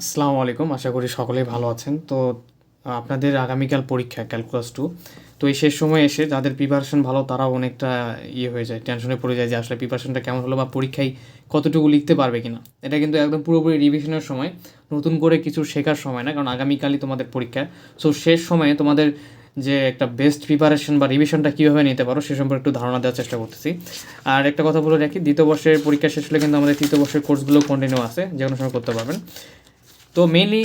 আসসালামু আলাইকুম, আশা করি সকলেই ভালো আছেন। তো, আপনাদের আগামীকাল পরীক্ষা ক্যালকুলাস টু তো এই শেষ সময় এসে যাদের প্রিপারেশন ভালো, তারাও অনেকটা ইয়ে হয়ে যায় টেনশনে পড়ে যায় যে আসলে প্রিপারেশনটা কেমন হলো বা পরীক্ষায় কতটুকু লিখতে পারবে কিনা। এটা কিন্তু একদম পুরোপুরি রিভিশনের সময়, নতুন করে কিছু শেখার সময় না, কারণ আগামীকালই তোমাদের পরীক্ষা। সো শেষ সময়ে তোমাদের যে একটা বেস্ট প্রিপারেশন বা রিভিশনটা কীভাবে নিতে পারো, সে সম্পর্কে একটু ধারণা দেওয়ার চেষ্টা করতেছি। আর একটা কথা বলে রাখি, দ্বিতীয় বর্ষের পরীক্ষা শেষ হলে কিন্তু আমাদের তৃতীয় বর্ষের কোর্সগুলো কন্টিনিউ আছে, যে কোনো সময় করতে পারবেন। তো মেইনলি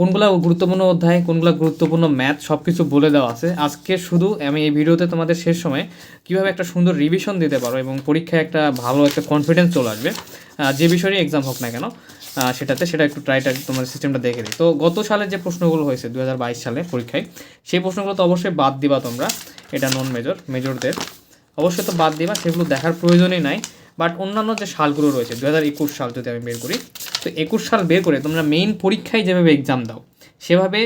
কোনগুলো গুরুত্বপূর্ণ অধ্যায়, কোনগুলো গুরুত্বপূর্ণ ম্যাথ সব কিছু বলে দেওয়া আছে। আজকে শুধু আমি এই ভিডিওতে তোমাদের শেষ সময় কীভাবে একটা সুন্দর রিভিশন দিতে পারো এবং পরীক্ষায় একটা ভালো একটা কনফিডেন্স চলে আসবে যে বিষয়েরই এক্সাম হোক না কেন সেটাতে সেটা একটু ট্রাইটা তোমার সিস্টেমটা দেখে দিই। তো গত সালের যে প্রশ্নগুলো হয়েছে দু হাজার বাইশ সালে পরীক্ষায়, সেই প্রশ্নগুলো তো অবশ্যই বাদ দিবা তোমরা, এটা নন মেজর মেজরদের অবশ্যই তো বাদ দিবা, সেগুলো দেখার প্রয়োজনই নাই। বাট অন্যান্য যে সালগুলো রয়েছে দু সাল যদি আমি বের করি তো একুশ সাল বের করে তোমরা মেইন পরীক্ষায় যেভাবে এক্সাম দাও, সেভাবে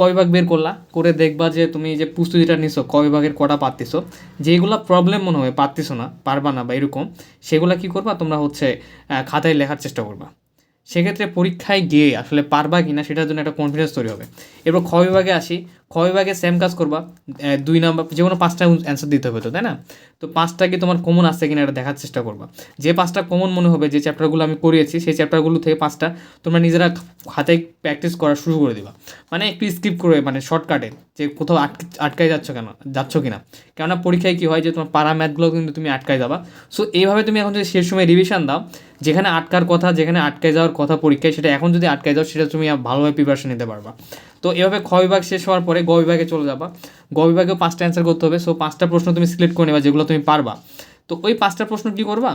কয় ভাগ বের করলা? করে দেখবা যে তুমি যে প্রস্তুতিটা নিছো, কয় ভাগের কটা পারতেছো? যেগুলো প্রবলেম মনে হয় পারতেছো না, পারবা না বা এরকম, সেগুলো কি করবা? তোমরা হচ্ছে খাতায় লেখার চেষ্টা করবা। সেক্ষেত্রে পরীক্ষায় গিয়ে আসলে পারবা কি না সেটার জন্য একটা কনফিডেন্স তৈরি হবে। এরপর খ বিভাগে আসি। খ বিভাগে সেম কাজ করবা? দুই নাম্বার যে কোনো পাঁচটা অ্যান্সার দিতে হবে তো, তাই না? তো পাঁচটা কি তোমার কমন আসছে কিনা এটা দেখার চেষ্টা করবা। যে পাঁচটা কমন মনে হবে, যে চ্যাপ্টারগুলো আমি করিয়েছি, সেই চ্যাপ্টারগুলো থেকে পাঁচটা তোমরা নিজেরা হাতে প্র্যাকটিস করা শুরু করে দিবা। মানে একটু স্কিপ করে মানে শর্টকাটে যে কোথাও আটকে, আটকায় যাচ্ছ কেন, যাচ্ছ কিনা। কেননা পরীক্ষায় কী হয় যে তোমার পাড়া ম্যাথগুলো কিন্তু তুমি আটকায় যাবা। সো এইভাবে তুমি এখন যদি শেষ সময় রিভিশন দাও, যেখানে আটকার কথা, যেখানে আটকায় যাওয়ার কথা পরীক্ষায়, সেটা এখন যদি আটকায় যাও, সেটা তুমি ভালোভাবে প্রিপারেশন নিতে পারবা। তো এভাবে খ বিভাগ শেষ হওয়ার পরে গ বিভাগে চলে যাবা। গ বিভাগেও পাঁচটা অ্যান্সার করতে হবে। সো পাঁচটা প্রশ্ন তুমি সিলেক্ট করে নেবা, যেগুলো তুমি পারবা। তো ওই পাঁচটা প্রশ্ন কী করবা?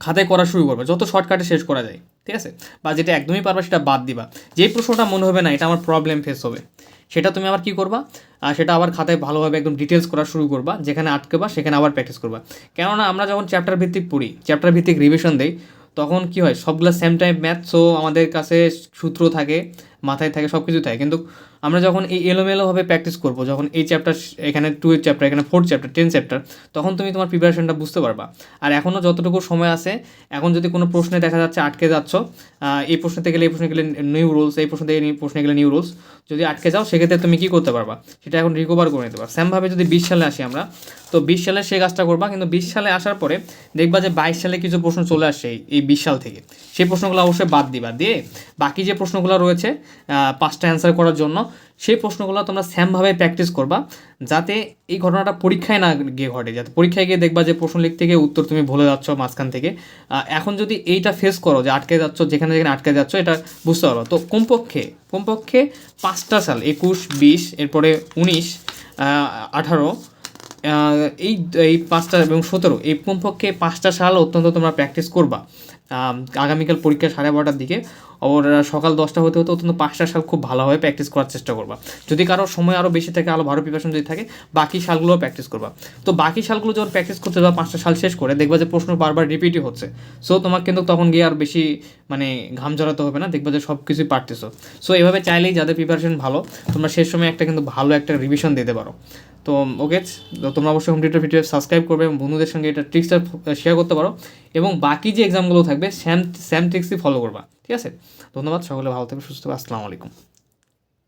খাতায় করা শুরু করবে, যত শর্টকাটে শেষ করা যায়, ঠিক আছে? বা যেটা একদমই পারবা সেটা বাদ দিবা। যেই প্রশ্নটা মনে হবে না, এটা আমার প্রবলেম ফেস হবে। সেটা তুমি আবার কি করবা? আর সেটা আবার খাতায় ভালোভাবে একদম ডিটেলস করা শুরু করবা, যেখানে আটকেবা, সেখানে আবার প্র্যাকটিস করবা। কেননা আমরা যখন চ্যাপ্টার ভিত্তিক পড়ি চ্যাপ্টার ভিত্তিক রিভিশন দেই, তখন কি হয়? সবগুলো সেম টাইম ম্যাথ সো আমাদের কাছে সূত্র থাকে মাথায় থাকে সব কিছু থাকে। কিন্তু আমরা যখন এই এলোমেলোভাবে প্র্যাকটিস করব, যখন এই চ্যাপ্টার এখানে টু চ্যাপ্টার এখানে ফোর্থ চ্যাপ্টার টেন চ্যাপ্টার তখন তুমি তোমার প্রিপারেশনটা বুঝতে পারবা। আর এখনও যতটুকু সময় আছে, এখন যদি কোনো প্রশ্নে দেখা যাচ্ছে আটকে যাচ্ছ এই প্রশ্নতে গেলে, এই প্রশ্নে গেলে নিউ রুলস এই প্রশ্ন থেকে প্রশ্নে গেলে নিউ রুলস যদি আটকে যাও, সেক্ষেত্রে তুমি কী করতে পারবা? সেটা এখন রিকভার করে নিতে পারবা। সেমভাবে যদি বিশ সালে আসি আমরা, তো বিশ সালে সেই কাজটা করবা, কিন্তু বিশ সালে আসার পরে দেখবা যে বাইশ সালে কিছু প্রশ্ন চলে আসছে এই- বিশ সাল থেকে। সেই প্রশ্নগুলো অবশ্যই বাদ দিবা। দিয়ে বাকি যে প্রশ্নগুলো রয়েছে পাঁচটা অ্যান্সার করার জন্য। সেই প্রশ্নগুলো তোমরা সেমভাবে প্র্যাকটিস করবা, যাতে এই ঘটনাটা পরীক্ষায় না গিয়ে ঘটে। যাতে পরীক্ষায় গিয়ে দেখবা যে প্রশ্ন লিখতে গিয়ে উত্তর তুমি ভুলে যাচ্ছ মাঝখান থেকে। এখন যদি এইটা ফেস করো যে আটকে যাচ্ছ, যেখানে যেখানে আটকে যাচ্ছ, এটা বুঝতে পারো তো কমপক্ষে কমপক্ষে পাঁচটা সাল, একুশ, বিশ, এরপরে উনিশ আঠারো এই এই পাঁচটা এবং সতেরো, এই কমপক্ষে পাঁচটা সাল অত্যন্ত তোমরা প্র্যাকটিস করবা। আগামীকাল পরীক্ষা সাড়ে বারোটার দিকে। ওর সকাল দশটা হতে হতে অত্যন্ত পাঁচটা সাল খুব ভালোভাবে প্র্যাকটিস করার চেষ্টা করবা। যদি কারও সময় আরও বেশি থাকে আরও ভালো প্রিপারেশন যদি থাকে, বাকি সালগুলোও প্র্যাকটিস করবা। তো বাকি সালগুলো যখন প্র্যাকটিস করতে যাওয়া পাঁচটা সাল শেষ করে, দেখবা যে প্রশ্ন বারবার রিপিটই হচ্ছে। সো তোমার কিন্তু তখন গিয়ে আর বেশি মানে ঘাম জড়াতে হবে না, দেখবা যে সব কিছুই পারতেছো। সো এভাবে চাইলেই যাদের প্রিপারেশন ভালো, তোমরা শেষ সময় একটা কিন্তু ভালো একটা রিভিশন দিতে পারো। তো ওকে তোমরা অবশ্যই হোম টিউটার ভিডিও সাবস্ক্রাইব করবে এবং বন্ধুদের সঙ্গে এটা ট্রিক্সটা শেয়ার করতে পারো। এবং বাকি যে এক্সামগুলো থাকবে স্যাম স্যাম ট্রিক্সই ফলো করবা, ঠিক আছে? ধন্যবাদ, সকলে ভালো থাকবে সুস্থ আসসালামু আলাইকুম।